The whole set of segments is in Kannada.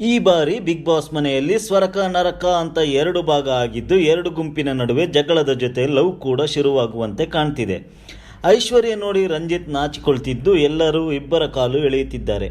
ಈ ಬಾರಿ ಬಿಗ್ ಬಾಸ್ ಮನೆಯಲ್ಲಿ ಸ್ವರಕ, ನರಕ ಅಂತ ಎರಡು ಭಾಗ ಆಗಿದ್ದು, ಎರಡು ಗುಂಪಿನ ನಡುವೆ ಜಗಳದ ಜೊತೆ ಲವ್ ಕೂಡ ಶುರುವಾಗುವಂತೆ ಕಾಣ್ತಿದೆ. ಐಶ್ವರ್ಯ ನೋಡಿ ರಂಜಿತ್ ನಾಚಿಕೊಳ್ತಿದ್ದು, ಎಲ್ಲರೂ ಇಬ್ಬರ ಕಾಲು ಎಳೆಯುತ್ತಿದ್ದಾರೆ.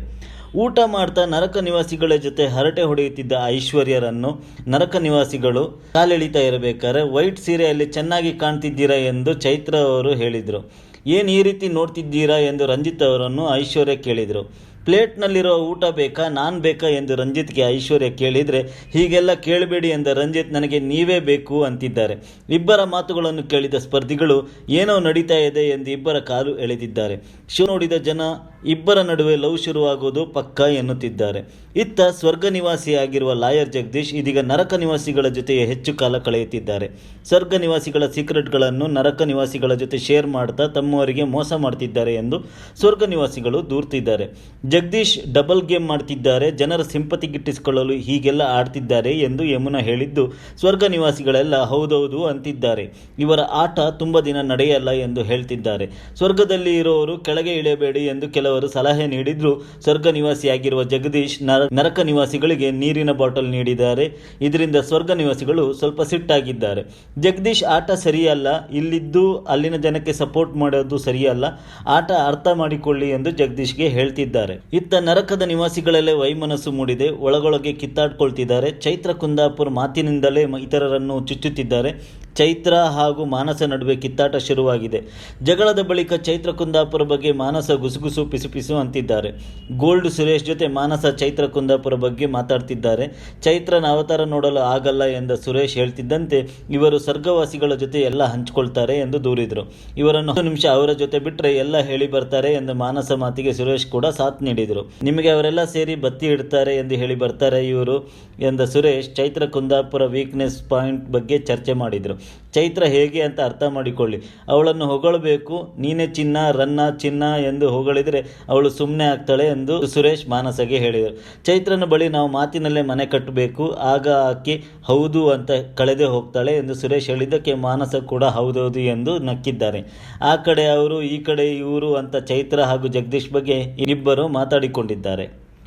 ಊಟ ಮಾಡ್ತಾ ನರಕ ನಿವಾಸಿಗಳ ಜೊತೆ ಹರಟೆ ಹೊಡೆಯುತ್ತಿದ್ದ ಐಶ್ವರ್ಯರನ್ನು ನರಕ ನಿವಾಸಿಗಳು ಕಾಲೆಳಿತಾ ಇರಬೇಕಾದ್ರೆ, ವೈಟ್ ಸೀರೆಯಲ್ಲಿ ಚೆನ್ನಾಗಿ ಕಾಣ್ತಿದ್ದೀರಾ ಎಂದು ಚೈತ್ರ ಅವರು ಹೇಳಿದರು. ಏನು ಈ ರೀತಿ ನೋಡ್ತಿದ್ದೀರಾ ಎಂದು ರಂಜಿತ್ ಅವರನ್ನು ಐಶ್ವರ್ಯ ಕೇಳಿದರು. ಪ್ಲೇಟ್ನಲ್ಲಿರೋ ಊಟ ಬೇಕಾ, ನಾನು ಬೇಕಾ ಎಂದು ರಂಜಿತ್ಗೆ ಐಶ್ವರ್ಯ ಕೇಳಿದರೆ, ಹೀಗೆಲ್ಲ ಕೇಳಬೇಡಿ ಎಂದ ರಂಜಿತ್ ನನಗೆ ನೀವೇ ಬೇಕು ಅಂತಿದ್ದಾರೆ. ಇಬ್ಬರ ಮಾತುಗಳನ್ನು ಕೇಳಿದ ಸ್ಪರ್ಧಿಗಳು, ಏನೋ ನಡೀತಾ ಇದೆ ಎಂದು ಇಬ್ಬರ ಕಾಲು ಎಳೆದಿದ್ದಾರೆ. ಶೋ ನೋಡಿದ ಜನ ಇಬ್ಬರ ನಡುವೆ ಲವ್ ಶುರುವಾಗುವುದು ಪಕ್ಕ ಎನ್ನುತ್ತಿದ್ದಾರೆ. ಇತ್ತ ಸ್ವರ್ಗ ನಿವಾಸಿಯಾಗಿರುವ ಲಾಯರ್ ಜಗದೀಶ್ ಇದೀಗ ನರಕ ನಿವಾಸಿಗಳ ಜೊತೆ ಹೆಚ್ಚು ಕಾಲ ಕಳೆಯುತ್ತಿದ್ದಾರೆ. ಸ್ವರ್ಗ ನಿವಾಸಿಗಳ ಸೀಕ್ರೆಟ್ಗಳನ್ನು ನರಕ ನಿವಾಸಿಗಳ ಜೊತೆ ಶೇರ್ ಮಾಡ್ತಾ ತಮ್ಮವರಿಗೆ ಮೋಸ ಮಾಡ್ತಿದ್ದಾರೆ ಎಂದು ಸ್ವರ್ಗ ನಿವಾಸಿಗಳು ದೂರ್ತಿದ್ದಾರೆ. ಜಗದೀಶ್ ಡಬಲ್ ಗೇಮ್ ಮಾಡ್ತಿದ್ದಾರೆ, ಜನರ ಸಿಂಪತಿ ಗಿಟ್ಟಿಸಿಕೊಳ್ಳಲು ಹೀಗೆಲ್ಲ ಆಡ್ತಿದ್ದಾರೆ ಎಂದು ಯಮುನಾ ಹೇಳಿದ್ದು, ಸ್ವರ್ಗ ನಿವಾಸಿಗಳೆಲ್ಲ ಹೌದೌದು ಅಂತಿದ್ದಾರೆ. ಇವರ ಆಟ ತುಂಬ ದಿನ ನಡೆಯಲ್ಲ ಎಂದು ಹೇಳ್ತಿದ್ದಾರೆ. ಸ್ವರ್ಗದಲ್ಲಿ ಇರೋರು ಕೆಳಗೆ ಇಳಿಯಬೇಡಿ ಎಂದು ಕೆಲವರು ಸಲಹೆ ನೀಡಿದ್ರು. ಸ್ವರ್ಗ ನಿವಾಸಿಯಾಗಿರುವ ಜಗದೀಶ್ ನರ- ನರಕ ನಿವಾಸಿಗಳಿಗೆ ನೀರಿನ ಬಾಟಲ್ ನೀಡಿದ್ದಾರೆ. ಇದರಿಂದ ಸ್ವರ್ಗ ನಿವಾಸಿಗಳು ಸ್ವಲ್ಪ ಸಿಟ್ಟಾಗಿದ್ದಾರೆ. ಜಗದೀಶ್ ಆಟ ಸರಿಯಲ್ಲ, ಇಲ್ಲಿದ್ದು ಅಲ್ಲಿನ ಜನಕ್ಕೆ ಸಪೋರ್ಟ್ ಮಾಡೋದು ಸರಿಯಲ್ಲ. ಆಟ ಅರ್ಥ ಮಾಡಿಕೊಳ್ಳಿ ಎಂದು ಜಗದೀಶ್ಗೆ ಹೇಳ್ತಿದ್ದಾರೆ. ಇತ್ತ ನರಕದ ನಿವಾಸಿಗಳಲ್ಲೇ ವೈಮನಸ್ಸು ಮೂಡಿದೆ. ಒಳಗೊಳಗೆ ಕಿತ್ತಾಡ್ಕೊಳ್ತಿದ್ದಾರೆ. ಚೈತ್ರ ಕುಂದಾಪುರ್ ಮಾತಿನಿಂದಲೇ ಇತರರನ್ನು ಚುಚ್ಚುತ್ತಿದ್ದಾರೆ. ಚೈತ್ರ ಹಾಗೂ ಮಾನಸ ನಡುವೆ ಕಿತ್ತಾಟ ಶುರುವಾಗಿದೆ. ಜಗಳದ ಬಳಿಕ ಚೈತ್ರ ಕುಂದಾಪುರ ಬಗ್ಗೆ ಮಾನಸ ಗುಸುಗುಸು ಪಿಸುಪಿಸು ಅಂತಿದ್ದಾರೆ. ಗೋಲ್ಡ್ ಸುರೇಶ್ ಜೊತೆ ಮಾನಸ ಚೈತ್ರ ಕುಂದಾಪುರ ಬಗ್ಗೆ ಮಾತಾಡ್ತಿದ್ದಾರೆ. ಚೈತ್ರನ ಅವತಾರ ನೋಡಲು ಆಗಲ್ಲ ಎಂದ ಸುರೇಶ್ ಹೇಳ್ತಿದ್ದಂತೆ, ಇವರು ಸ್ವರ್ಗವಾಸಿಗಳ ಜೊತೆ ಎಲ್ಲ ಹಂಚಿಕೊಳ್ತಾರೆ ಎಂದು ದೂರಿದರು. ಇವರನ್ನು ಒಂದು ನಿಮಿಷ ಅವರ ಜೊತೆ ಬಿಟ್ಟರೆ ಎಲ್ಲ ಹೇಳಿ ಬರ್ತಾರೆ ಎಂದು ಮಾನಸ ಮಾತಿಗೆ ಸುರೇಶ್ ಕೂಡ ಸಾಥ್ ನೀಡಿದರು. ನಿಮಗೆ ಅವರೆಲ್ಲ ಸೇರಿ ಬತ್ತಿ ಇಡ್ತಾರೆ ಎಂದು ಹೇಳಿ ಬರ್ತಾರೆ ಇವರು ಎಂದ ಸುರೇಶ್, ಚೈತ್ರ ಕುಂದಾಪುರ ವೀಕ್ನೆಸ್ ಪಾಯಿಂಟ್ ಬಗ್ಗೆ ಚರ್ಚೆ ಮಾಡಿದರು. ಚೈತ್ರ ಹೇಗೆ ಅಂತ ಅರ್ಥ ಮಾಡಿಕೊಳ್ಳಿ. ಅವಳನ್ನು ಹೊಗಳಬೇಕು, ನೀನೇ ಚಿನ್ನ, ರನ್ನ, ಚಿನ್ನ ಎಂದು ಹೊಗಳಿದರೆ ಅವಳು ಸುಮ್ಮನೆ ಆಗ್ತಾಳೆ ಎಂದು ಸುರೇಶ್ ಮಾನಸಗೆ ಹೇಳಿದರು. ಚೈತ್ರನ ಬಳಿ ನಾವು ಮಾತಿನಲ್ಲೇ ಮನೆ ಕಟ್ಟಬೇಕು, ಆಗ ಆಕೆ ಹೌದು ಅಂತ ಕಳೆದೇ ಹೋಗ್ತಾಳೆ ಎಂದು ಸುರೇಶ್ ಹೇಳಿದ್ದಕ್ಕೆ ಮಾನಸ ಕೂಡ ಹೌದೌದು ಎಂದು ನಕ್ಕಿದ್ದಾರೆ. ಆ ಕಡೆ ಅವರು, ಈ ಕಡೆ ಇವರು ಅಂತ ಚೈತ್ರ ಹಾಗೂ ಜಗದೀಶ್ ಬಗ್ಗೆ ಇಬ್ಬರು ಮಾತಾಡಿಕೊಂಡಿದ್ದಾರೆ.